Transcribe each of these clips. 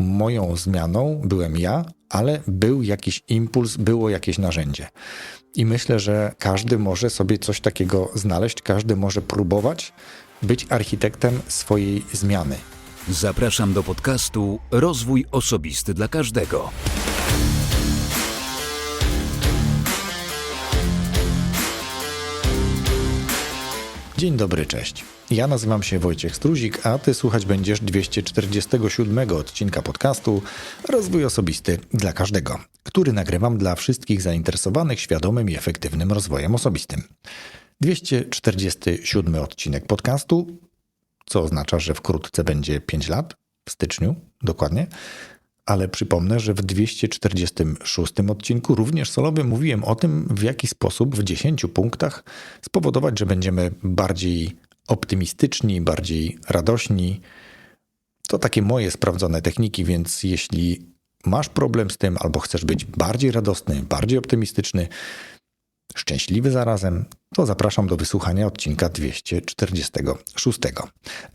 moją zmianą byłem ja, ale był jakiś impuls, było jakieś narzędzie. I myślę, że każdy może sobie coś takiego znaleźć, każdy może próbować być architektem swojej zmiany. Zapraszam do podcastu Rozwój Osobisty dla Każdego. Dzień dobry, cześć. Ja nazywam się Wojciech Struzik, a ty słuchać będziesz 247 odcinka podcastu Rozwój Osobisty dla Każdego, który nagrywam dla wszystkich zainteresowanych świadomym i efektywnym rozwojem osobistym. 247 odcinek podcastu, co oznacza, że wkrótce będzie 5 lat, w styczniu dokładnie, ale przypomnę, że w 246 odcinku również solowym mówiłem o tym, w jaki sposób w 10 punktach spowodować, że będziemy bardziej optymistyczni, bardziej radośni. To takie moje sprawdzone techniki, więc jeśli masz problem z tym albo chcesz być bardziej radosny, bardziej optymistyczny, szczęśliwy zarazem, to zapraszam do wysłuchania odcinka 246.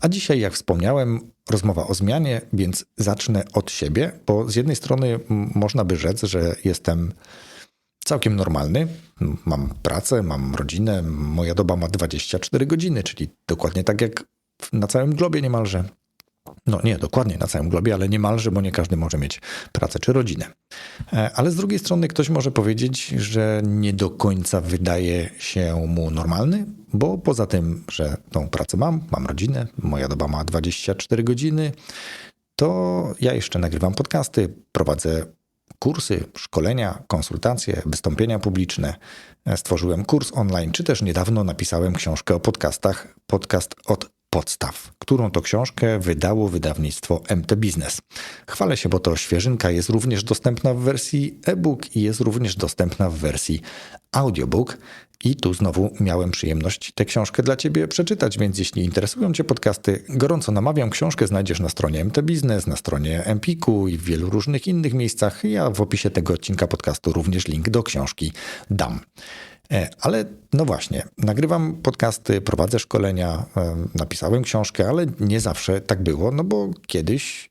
A dzisiaj, jak wspomniałem, rozmowa o zmianie, więc zacznę od siebie, bo z jednej strony można by rzec, że jestem całkiem normalny. Mam pracę, mam rodzinę, moja doba ma 24 godziny, czyli dokładnie tak jak na całym globie niemalże. No nie, dokładnie na całym globie, ale niemalże, bo nie każdy może mieć pracę czy rodzinę. E, ale z drugiej strony ktoś może powiedzieć, że nie do końca wydaje się mu normalny, bo poza tym, że tą pracę mam, mam rodzinę, moja doba ma 24 godziny, to ja jeszcze nagrywam podcasty, prowadzę kursy, szkolenia, konsultacje, wystąpienia publiczne. Stworzyłem kurs online, czy też niedawno napisałem książkę o podcastach, podcast od podstaw, którą to książkę wydało wydawnictwo MT Business. Chwalę się, bo to świeżynka jest również dostępna w wersji e-book i jest również dostępna w wersji audiobook. I tu znowu miałem przyjemność tę książkę dla Ciebie przeczytać, więc jeśli interesują Cię podcasty, gorąco namawiam. Książkę znajdziesz na stronie MT Business, na stronie Empiku i w wielu różnych innych miejscach. Ja w opisie tego odcinka podcastu również link do książki dam. E, ale no właśnie, nagrywam podcasty, prowadzę szkolenia, e, napisałem książkę, ale nie zawsze tak było, no bo kiedyś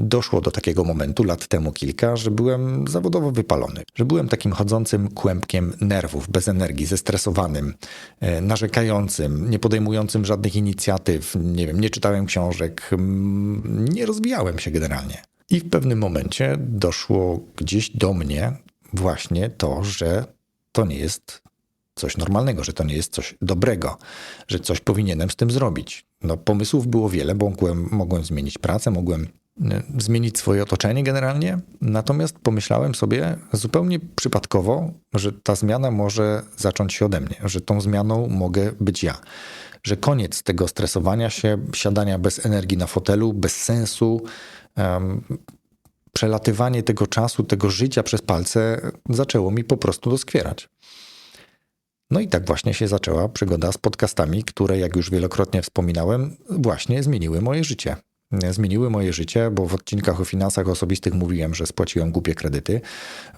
doszło do takiego momentu, lat temu kilka, że byłem zawodowo wypalony, że byłem takim chodzącym kłębkiem nerwów, bez energii, zestresowanym, e, narzekającym, nie podejmującym żadnych inicjatyw, nie wiem, nie czytałem książek, nie rozwijałem się generalnie. I w pewnym momencie doszło gdzieś do mnie właśnie to, że to nie jest coś normalnego, że to nie jest coś dobrego, że coś powinienem z tym zrobić. No, pomysłów było wiele, bo mogłem, mogłem zmienić pracę, mogłem zmienić swoje otoczenie generalnie, natomiast pomyślałem sobie zupełnie przypadkowo, że ta zmiana może zacząć się ode mnie, że tą zmianą mogę być ja. Że koniec tego stresowania się, siadania bez energii na fotelu, bez sensu, um, przelatywanie tego czasu, tego życia przez palce zaczęło mi po prostu doskwierać. No i tak właśnie się zaczęła przygoda z podcastami, które, jak już wielokrotnie wspominałem, właśnie zmieniły moje życie. Zmieniły moje życie, bo w odcinkach o finansach osobistych mówiłem, że spłaciłem głupie kredyty.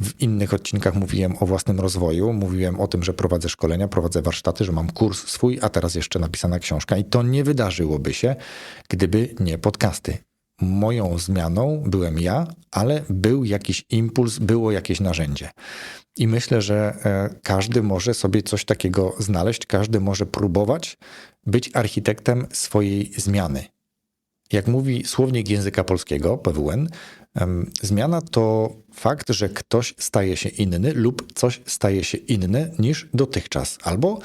W innych odcinkach mówiłem o własnym rozwoju, mówiłem o tym, że prowadzę szkolenia, prowadzę warsztaty, że mam kurs swój, a teraz jeszcze napisana książka. I to nie wydarzyłoby się, gdyby nie podcasty moją zmianą byłem ja, ale był jakiś impuls, było jakieś narzędzie. I myślę, że e, każdy może sobie coś takiego znaleźć, każdy może próbować być architektem swojej zmiany. Jak mówi słownik języka polskiego, PWN, zmiana to fakt, że ktoś staje się inny lub coś staje się inne niż dotychczas, albo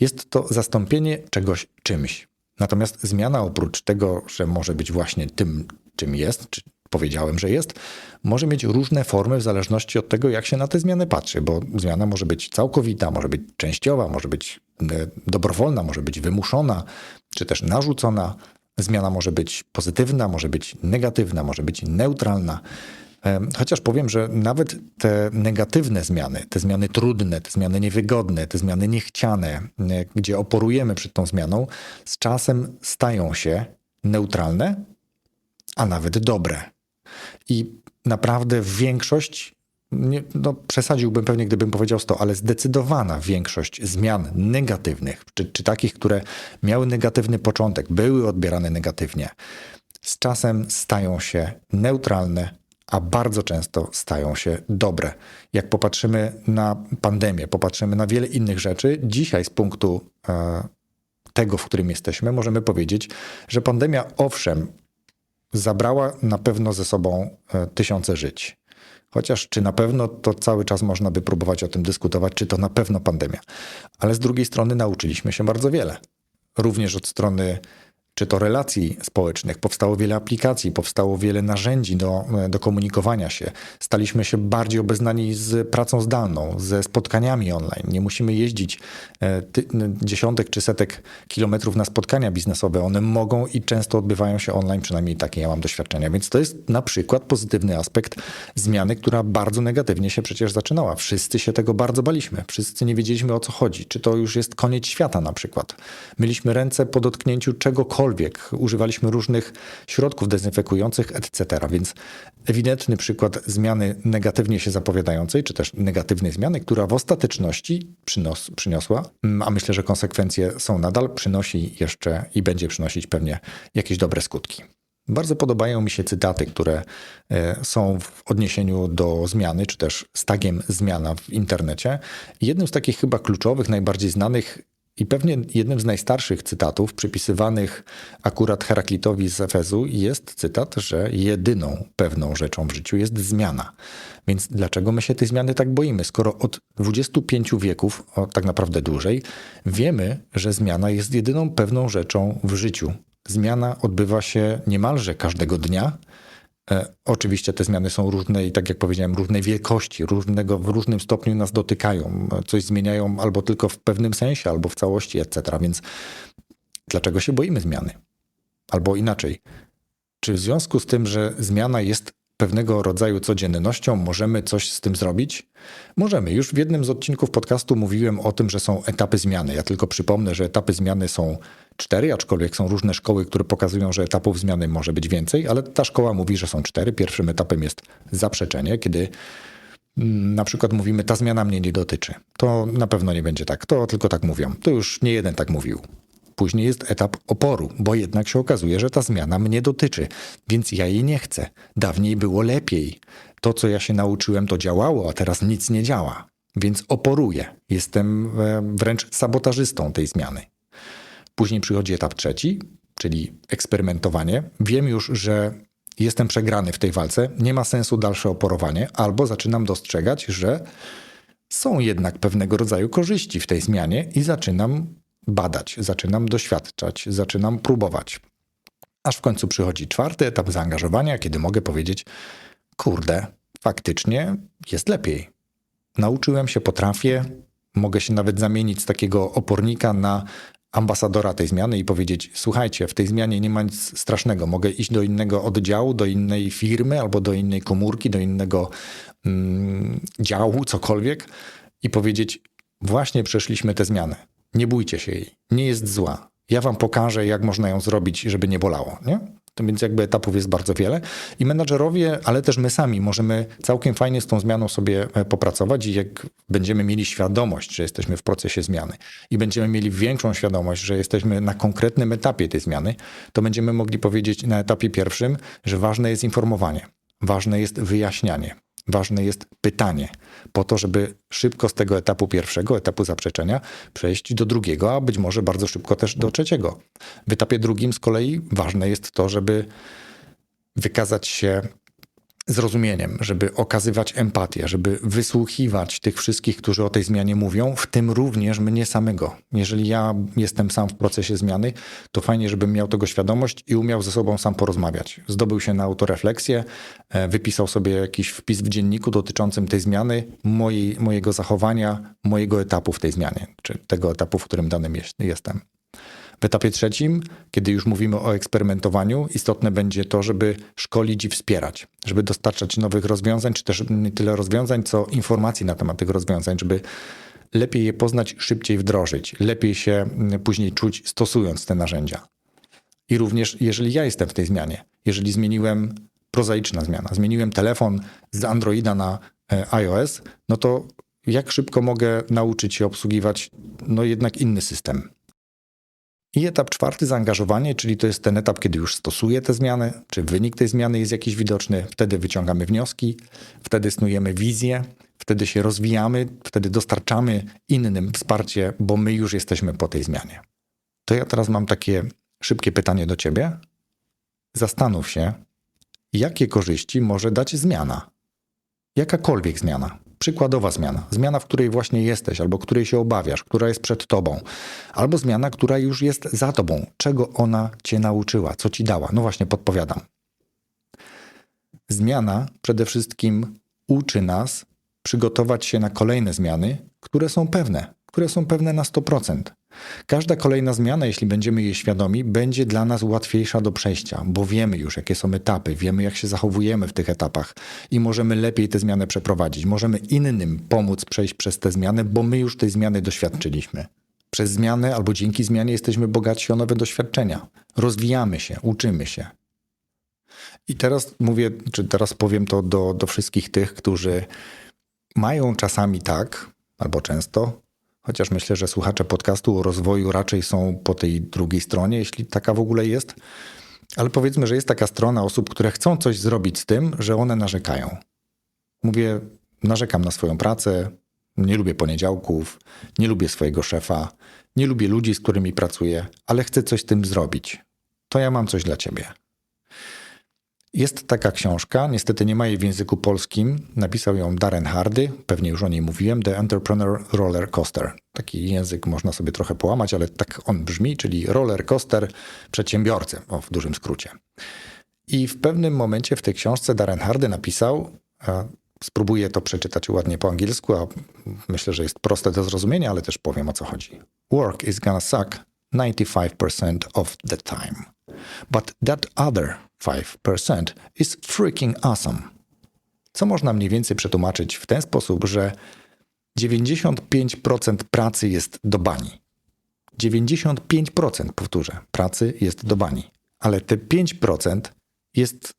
jest to zastąpienie czegoś czymś. Natomiast zmiana oprócz tego, że może być właśnie tym, czym jest, czy powiedziałem, że jest, może mieć różne formy w zależności od tego, jak się na te zmiany patrzy, bo zmiana może być całkowita, może być częściowa, może być e, dobrowolna, może być wymuszona, czy też narzucona. Zmiana może być pozytywna, może być negatywna, może być neutralna. Chociaż powiem, że nawet te negatywne zmiany, te zmiany trudne, te zmiany niewygodne, te zmiany niechciane, e, gdzie oporujemy przed tą zmianą, z czasem stają się neutralne, a nawet dobre. I naprawdę większość, nie, no przesadziłbym pewnie, gdybym powiedział 100, ale zdecydowana większość zmian negatywnych, czy, czy takich, które miały negatywny początek, były odbierane negatywnie, z czasem stają się neutralne, a bardzo często stają się dobre. Jak popatrzymy na pandemię, popatrzymy na wiele innych rzeczy, dzisiaj z punktu e, tego, w którym jesteśmy, możemy powiedzieć, że pandemia owszem zabrała na pewno ze sobą e, tysiące żyć. Chociaż czy na pewno to cały czas można by próbować o tym dyskutować, czy to na pewno pandemia. Ale z drugiej strony nauczyliśmy się bardzo wiele. Również od strony czy to relacji społecznych, powstało wiele aplikacji, powstało wiele narzędzi do, do komunikowania się. Staliśmy się bardziej obeznani z pracą zdalną, ze spotkaniami online. Nie musimy jeździć e, ty, dziesiątek czy setek kilometrów na spotkania biznesowe. One mogą i często odbywają się online, przynajmniej takie ja mam doświadczenia. Więc to jest na przykład pozytywny aspekt zmiany, która bardzo negatywnie się przecież zaczynała. Wszyscy się tego bardzo baliśmy. Wszyscy nie wiedzieliśmy o co chodzi. Czy to już jest koniec świata na przykład. Myliśmy ręce po dotknięciu czegokolwiek używaliśmy różnych środków dezynfekujących, etc. Więc ewidentny przykład zmiany negatywnie się zapowiadającej, czy też negatywnej zmiany, która w ostateczności przynos, przyniosła, a myślę, że konsekwencje są nadal, przynosi jeszcze i będzie przynosić pewnie jakieś dobre skutki. Bardzo podobają mi się cytaty, które są w odniesieniu do zmiany, czy też z tagiem zmiana w internecie. Jednym z takich chyba kluczowych, najbardziej znanych i pewnie jednym z najstarszych cytatów przypisywanych akurat Heraklitowi z Efezu jest cytat, że jedyną pewną rzeczą w życiu jest zmiana. Więc dlaczego my się tej zmiany tak boimy? Skoro od 25 wieków, o tak naprawdę dłużej, wiemy, że zmiana jest jedyną pewną rzeczą w życiu. Zmiana odbywa się niemalże każdego dnia, oczywiście te zmiany są różne i tak jak powiedziałem, różnej wielkości, różnego, w różnym stopniu nas dotykają, coś zmieniają albo tylko w pewnym sensie, albo w całości, etc. Więc dlaczego się boimy zmiany? Albo inaczej, czy w związku z tym, że zmiana jest pewnego rodzaju codziennością, możemy coś z tym zrobić? Możemy. Już w jednym z odcinków podcastu mówiłem o tym, że są etapy zmiany. Ja tylko przypomnę, że etapy zmiany są cztery, aczkolwiek są różne szkoły, które pokazują, że etapów zmiany może być więcej, ale ta szkoła mówi, że są cztery. Pierwszym etapem jest zaprzeczenie, kiedy mm, na przykład mówimy, ta zmiana mnie nie dotyczy. To na pewno nie będzie tak. To tylko tak mówią. To już nie jeden tak mówił. Później jest etap oporu, bo jednak się okazuje, że ta zmiana mnie dotyczy, więc ja jej nie chcę. Dawniej było lepiej. To, co ja się nauczyłem, to działało, a teraz nic nie działa. Więc oporuję. Jestem e, wręcz sabotażystą tej zmiany. Później przychodzi etap trzeci, czyli eksperymentowanie. Wiem już, że jestem przegrany w tej walce, nie ma sensu dalsze oporowanie, albo zaczynam dostrzegać, że są jednak pewnego rodzaju korzyści w tej zmianie i zaczynam badać, zaczynam doświadczać, zaczynam próbować. Aż w końcu przychodzi czwarty etap zaangażowania, kiedy mogę powiedzieć: Kurde, faktycznie jest lepiej. Nauczyłem się, potrafię, mogę się nawet zamienić z takiego opornika na ambasadora tej zmiany i powiedzieć: Słuchajcie, w tej zmianie nie ma nic strasznego. Mogę iść do innego oddziału, do innej firmy albo do innej komórki, do innego mm, działu, cokolwiek i powiedzieć: Właśnie przeszliśmy tę zmianę. Nie bójcie się jej. Nie jest zła. Ja wam pokażę, jak można ją zrobić, żeby nie bolało. Nie? To więc jakby etapów jest bardzo wiele i menadżerowie, ale też my sami możemy całkiem fajnie z tą zmianą sobie e, popracować i jak będziemy mieli świadomość, że jesteśmy w procesie zmiany i będziemy mieli większą świadomość, że jesteśmy na konkretnym etapie tej zmiany, to będziemy mogli powiedzieć na etapie pierwszym, że ważne jest informowanie, ważne jest wyjaśnianie, Ważne jest pytanie, po to, żeby szybko z tego etapu pierwszego, etapu zaprzeczenia, przejść do drugiego, a być może bardzo szybko też do trzeciego. W etapie drugim z kolei ważne jest to, żeby wykazać się zrozumieniem, żeby okazywać empatię, żeby wysłuchiwać tych wszystkich, którzy o tej zmianie mówią, w tym również mnie samego. Jeżeli ja jestem sam w procesie zmiany, to fajnie, żebym miał tego świadomość i umiał ze sobą sam porozmawiać. Zdobył się na autorefleksję, e, wypisał sobie jakiś wpis w dzienniku dotyczącym tej zmiany, mojej, mojego zachowania, mojego etapu w tej zmianie, czy tego etapu, w którym danym jest, jestem. W etapie trzecim, kiedy już mówimy o eksperymentowaniu, istotne będzie to, żeby szkolić i wspierać, żeby dostarczać nowych rozwiązań, czy też nie tyle rozwiązań, co informacji na temat tych rozwiązań, żeby lepiej je poznać, szybciej wdrożyć, lepiej się później czuć stosując te narzędzia. I również jeżeli ja jestem w tej zmianie, jeżeli zmieniłem prozaiczna zmiana, zmieniłem telefon z Androida na e, iOS, no to jak szybko mogę nauczyć się obsługiwać no jednak inny system? I etap czwarty, zaangażowanie, czyli to jest ten etap, kiedy już stosuję tę zmianę, czy wynik tej zmiany jest jakiś widoczny, wtedy wyciągamy wnioski, wtedy snujemy wizję, wtedy się rozwijamy, wtedy dostarczamy innym wsparcie, bo my już jesteśmy po tej zmianie. To ja teraz mam takie szybkie pytanie do ciebie. Zastanów się, jakie korzyści może dać zmiana. Jakakolwiek zmiana, przykładowa zmiana, zmiana, w której właśnie jesteś, albo której się obawiasz, która jest przed tobą, albo zmiana, która już jest za tobą. Czego ona cię nauczyła, co ci dała? No właśnie, podpowiadam. Zmiana przede wszystkim uczy nas przygotować się na kolejne zmiany, które są pewne, które są pewne na 100%. Każda kolejna zmiana, jeśli będziemy jej świadomi, będzie dla nas łatwiejsza do przejścia, bo wiemy już, jakie są etapy, wiemy, jak się zachowujemy w tych etapach i możemy lepiej tę zmianę przeprowadzić. Możemy innym pomóc przejść przez tę zmianę, bo my już tej zmiany doświadczyliśmy. Przez zmianę albo dzięki zmianie jesteśmy bogatsi o nowe doświadczenia. Rozwijamy się, uczymy się. I teraz mówię, czy teraz powiem to do, do wszystkich tych, którzy mają czasami tak, albo często, chociaż myślę, że słuchacze podcastu o rozwoju raczej są po tej drugiej stronie, jeśli taka w ogóle jest. Ale powiedzmy, że jest taka strona osób, które chcą coś zrobić z tym, że one narzekają. Mówię, narzekam na swoją pracę, nie lubię poniedziałków, nie lubię swojego szefa, nie lubię ludzi, z którymi pracuję, ale chcę coś z tym zrobić. To ja mam coś dla ciebie. Jest taka książka, niestety nie ma jej w języku polskim. Napisał ją Darren Hardy, pewnie już o niej mówiłem, The Entrepreneur Roller Coaster. Taki język można sobie trochę połamać, ale tak on brzmi, czyli roller coaster przedsiębiorcy, o, w dużym skrócie. I w pewnym momencie w tej książce Darren Hardy napisał, spróbuję to przeczytać ładnie po angielsku, a myślę, że jest proste do zrozumienia, ale też powiem o co chodzi. Work is gonna suck 95% of the time. But that other 5% is freaking awesome. Co można mniej więcej przetłumaczyć w ten sposób, że 95% pracy jest do bani. 95% powtórzę, pracy jest do bani. Ale te 5% jest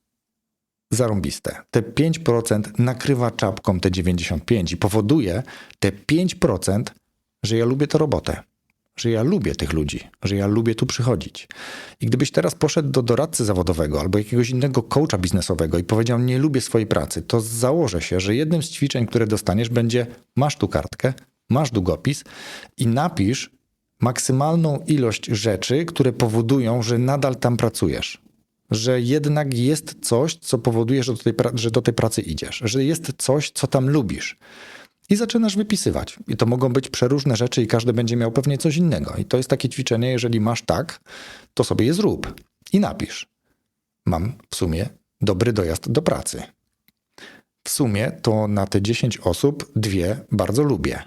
zarąbiste. Te 5% nakrywa czapką te 95 i powoduje te 5%, że ja lubię tę robotę że ja lubię tych ludzi, że ja lubię tu przychodzić. I gdybyś teraz poszedł do doradcy zawodowego albo jakiegoś innego coacha biznesowego i powiedział, nie lubię swojej pracy, to założę się, że jednym z ćwiczeń, które dostaniesz, będzie masz tu kartkę, masz długopis i napisz maksymalną ilość rzeczy, które powodują, że nadal tam pracujesz. Że jednak jest coś, co powoduje, że do tej, że do tej pracy idziesz, że jest coś, co tam lubisz i zaczynasz wypisywać. I to mogą być przeróżne rzeczy, i każdy będzie miał pewnie coś innego. I to jest takie ćwiczenie, jeżeli masz tak, to sobie je zrób i napisz. Mam w sumie dobry dojazd do pracy. W sumie to na te 10 osób dwie bardzo lubię.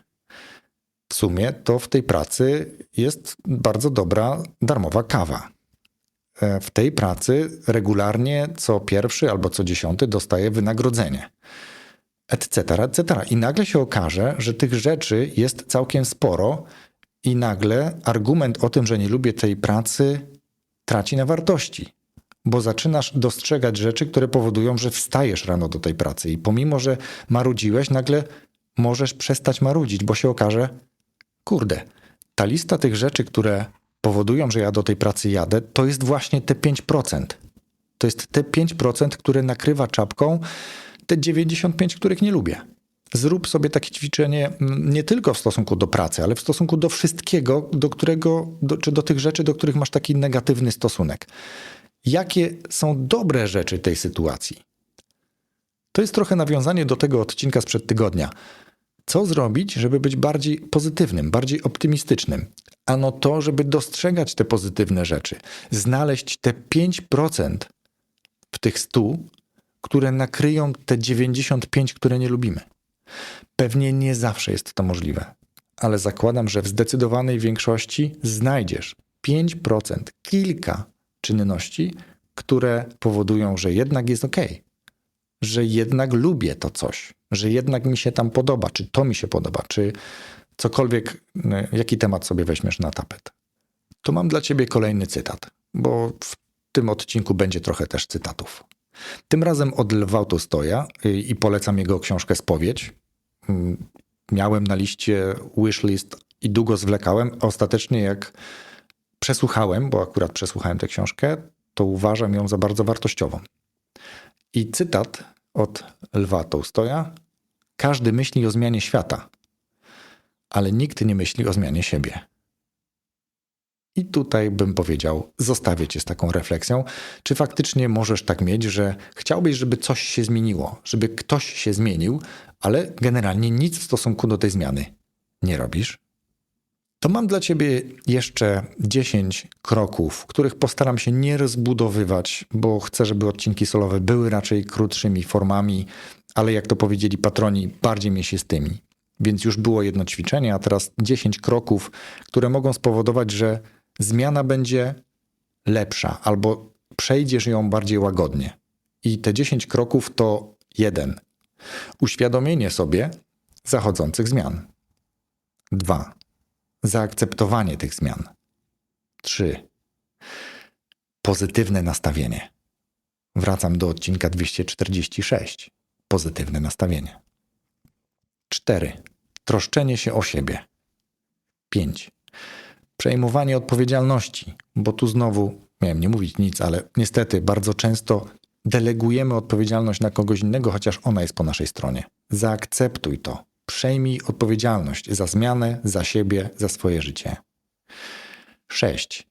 W sumie to w tej pracy jest bardzo dobra darmowa kawa. E, w tej pracy regularnie co pierwszy albo co dziesiąty dostaję wynagrodzenie etc., etc. I nagle się okaże, że tych rzeczy jest całkiem sporo i nagle argument o tym, że nie lubię tej pracy, traci na wartości. Bo zaczynasz dostrzegać rzeczy, które powodują, że wstajesz rano do tej pracy i pomimo, że marudziłeś, nagle możesz przestać marudzić, bo się okaże, kurde, ta lista tych rzeczy, które powodują, że ja do tej pracy jadę, to jest właśnie te 5%. To jest te 5%, które nakrywa czapką te 95, których nie lubię. Zrób sobie takie ćwiczenie mm, nie tylko w stosunku do pracy, ale w stosunku do wszystkiego, do którego, do, czy do tych rzeczy, do których masz taki negatywny stosunek. Jakie są dobre rzeczy tej sytuacji? To jest trochę nawiązanie do tego odcinka sprzed tygodnia. Co zrobić, żeby być bardziej pozytywnym, bardziej optymistycznym? Ano to, żeby dostrzegać te pozytywne rzeczy, znaleźć te 5% w tych 100, które nakryją te 95, które nie lubimy. Pewnie nie zawsze jest to możliwe, ale zakładam, że w zdecydowanej większości znajdziesz 5%, kilka czynności, które powodują, że jednak jest ok, że jednak lubię to coś, że jednak mi się tam podoba, czy to mi się podoba, czy cokolwiek, jaki temat sobie weźmiesz na tapet. To mam dla ciebie kolejny cytat, bo w tym odcinku będzie trochę też cytatów. Tym razem od Lwa Tolstoja y, i polecam jego książkę Spowiedź. Mm, miałem na liście wishlist i długo zwlekałem. Ostatecznie jak przesłuchałem, bo akurat przesłuchałem tę książkę, to uważam ją za bardzo wartościową. I cytat od Lwa Tołstoja: Każdy myśli o zmianie świata, ale nikt nie myśli o zmianie siebie. I tutaj bym powiedział, zostawię cię z taką refleksją, czy faktycznie możesz tak mieć, że chciałbyś, żeby coś się zmieniło, żeby ktoś się zmienił, ale generalnie nic w stosunku do tej zmiany nie robisz? To mam dla ciebie jeszcze 10 kroków, których postaram się nie rozbudowywać, bo chcę, żeby odcinki solowe były raczej krótszymi formami, ale jak to powiedzieli patroni, bardziej mięsistymi. Więc już było jedno ćwiczenie, a teraz 10 kroków, które mogą spowodować, że zmiana będzie lepsza albo przejdziesz ją bardziej łagodnie. I te 10 kroków to jeden. Uświadomienie sobie zachodzących zmian. Dwa. Zaakceptowanie tych zmian. Trzy. Pozytywne nastawienie. Wracam do odcinka 246. Pozytywne nastawienie. 4. Troszczenie się o siebie. 5. Przejmowanie odpowiedzialności, bo tu znowu, miałem nie mówić nic, ale niestety bardzo często delegujemy odpowiedzialność na kogoś innego, chociaż ona jest po naszej stronie. Zaakceptuj to. Przejmij odpowiedzialność za zmianę, za siebie, za swoje życie. 6.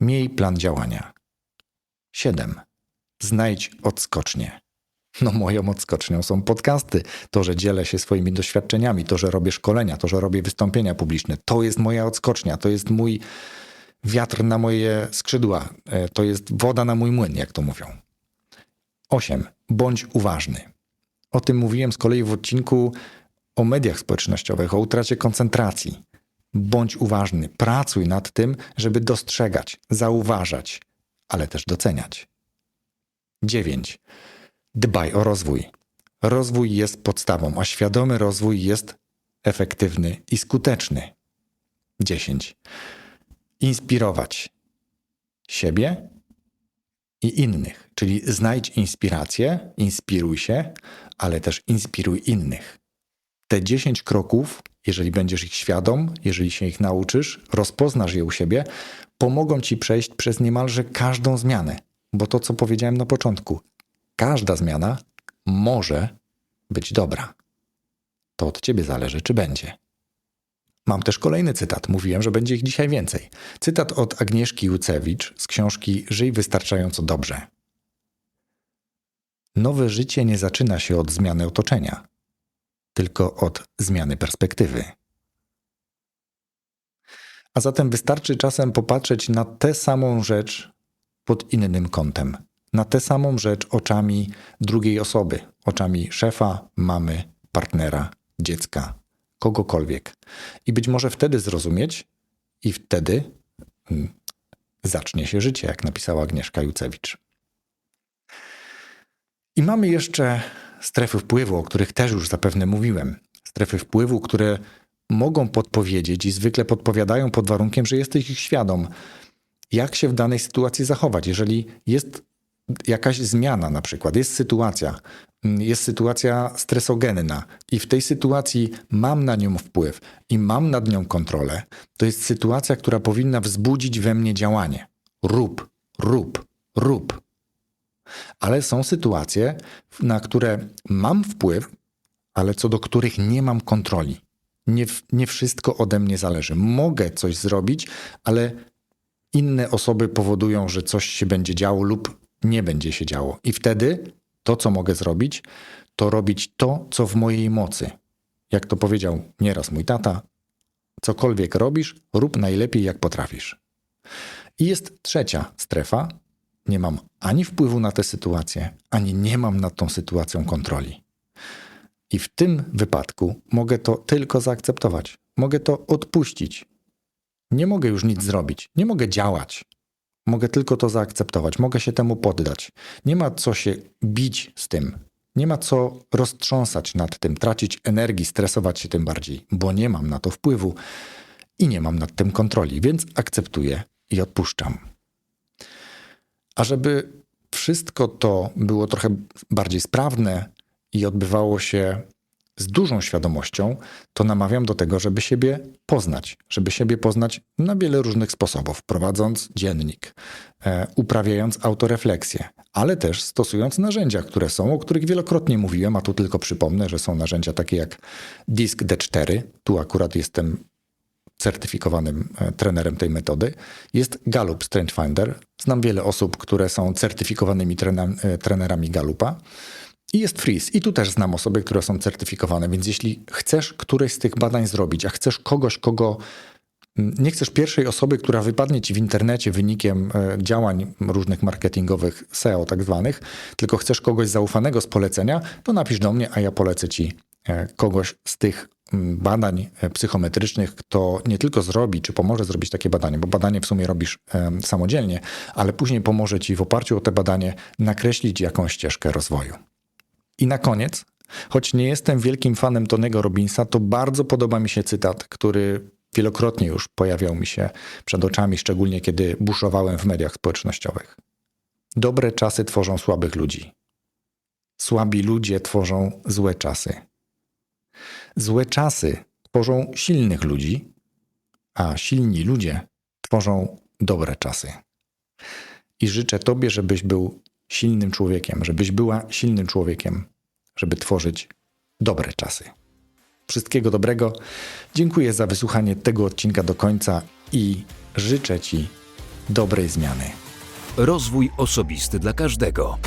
Miej plan działania. 7. Znajdź odskocznie. No moją odskocznią są podcasty. To, że dzielę się swoimi doświadczeniami, to, że robię szkolenia, to, że robię wystąpienia publiczne. To jest moja odskocznia, to jest mój wiatr na moje skrzydła, e, to jest woda na mój młyn, jak to mówią. 8. Bądź uważny. O tym mówiłem z kolei w odcinku o mediach społecznościowych, o utracie koncentracji. Bądź uważny, pracuj nad tym, żeby dostrzegać, zauważać, ale też doceniać. 9. Dbaj o rozwój. Rozwój jest podstawą, a świadomy rozwój jest efektywny i skuteczny. 10. Inspirować siebie i innych, czyli znajdź inspirację, inspiruj się, ale też inspiruj innych. Te 10 kroków, jeżeli będziesz ich świadom, jeżeli się ich nauczysz, rozpoznasz je u siebie, pomogą ci przejść przez niemalże każdą zmianę. Bo to, co powiedziałem na początku, każda zmiana może być dobra. To od ciebie zależy, czy będzie. Mam też kolejny cytat. Mówiłem, że będzie ich dzisiaj więcej. Cytat od Agnieszki Jucewicz z książki Żyj wystarczająco dobrze. Nowe życie nie zaczyna się od zmiany otoczenia, tylko od zmiany perspektywy. A zatem wystarczy czasem popatrzeć na tę samą rzecz pod innym kątem, na tę samą rzecz oczami drugiej osoby, oczami szefa, mamy, partnera, dziecka, kogokolwiek. I być może wtedy zrozumieć, i wtedy mm, zacznie się życie, jak napisała Agnieszka Jucewicz. I mamy jeszcze strefy wpływu, o których też już zapewne mówiłem. Strefy wpływu, które mogą podpowiedzieć i zwykle podpowiadają pod warunkiem, że jesteś ich świadom, jak się w danej sytuacji zachować. Jeżeli jest jakaś zmiana, na przykład, jest sytuacja, jest sytuacja stresogenna i w tej sytuacji mam na nią wpływ i mam nad nią kontrolę, to jest sytuacja, która powinna wzbudzić we mnie działanie. Rób, rób, rób. Ale są sytuacje, na które mam wpływ, ale co do których nie mam kontroli. Nie, nie wszystko ode mnie zależy. Mogę coś zrobić, ale inne osoby powodują, że coś się będzie działo lub nie będzie się działo. I wtedy to, co mogę zrobić, to robić to, co w mojej mocy. Jak to powiedział nieraz mój tata, cokolwiek robisz, rób najlepiej, jak potrafisz. I jest trzecia strefa. Nie mam ani wpływu na tę sytuację, ani nie mam nad tą sytuacją kontroli. I w tym wypadku mogę to tylko zaakceptować. Mogę to odpuścić. Nie mogę już nic zrobić. Nie mogę działać. Mogę tylko to zaakceptować, mogę się temu poddać. Nie ma co się bić z tym, nie ma co roztrząsać nad tym, tracić energii, stresować się tym bardziej, bo nie mam na to wpływu i nie mam nad tym kontroli, więc akceptuję i odpuszczam. A żeby wszystko to było trochę bardziej sprawne i odbywało się z dużą świadomością, to namawiam do tego, żeby siebie poznać, żeby siebie poznać na wiele różnych sposobów, prowadząc dziennik, e, uprawiając autorefleksję, ale też stosując narzędzia, które są, o których wielokrotnie mówiłem, a tu tylko przypomnę, że są narzędzia takie jak Disk D4, tu akurat jestem certyfikowanym e, trenerem tej metody, jest Gallup Strength Finder. Znam wiele osób, które są certyfikowanymi e, trenerami Gallupa. I jest Freeze. I tu też znam osoby, które są certyfikowane, więc jeśli chcesz któreś z tych badań zrobić, a chcesz kogoś, kogo mm, nie chcesz pierwszej osoby, która wypadnie ci w internecie wynikiem e, działań różnych marketingowych, SEO tak zwanych, tylko chcesz kogoś zaufanego z polecenia, to napisz do mnie, a ja polecę ci e, kogoś z tych mm, badań e, psychometrycznych, kto nie tylko zrobi, czy pomoże zrobić takie badanie, bo badanie w sumie robisz samodzielnie, ale później pomoże ci w oparciu o te badanie nakreślić jakąś ścieżkę rozwoju. I na koniec, choć nie jestem wielkim fanem Tonego Robinsa, to bardzo podoba mi się cytat, który wielokrotnie już pojawiał mi się przed oczami, szczególnie kiedy buszowałem w mediach społecznościowych. Dobre czasy tworzą słabych ludzi. Słabi ludzie tworzą złe czasy. Złe czasy tworzą silnych ludzi, a silni ludzie tworzą dobre czasy. I życzę Tobie, żebyś był silnym człowiekiem, żebyś była silnym człowiekiem, żeby tworzyć dobre czasy. Wszystkiego dobrego. Dziękuję za wysłuchanie tego odcinka do końca i życzę Ci dobrej zmiany. Rozwój osobisty dla każdego.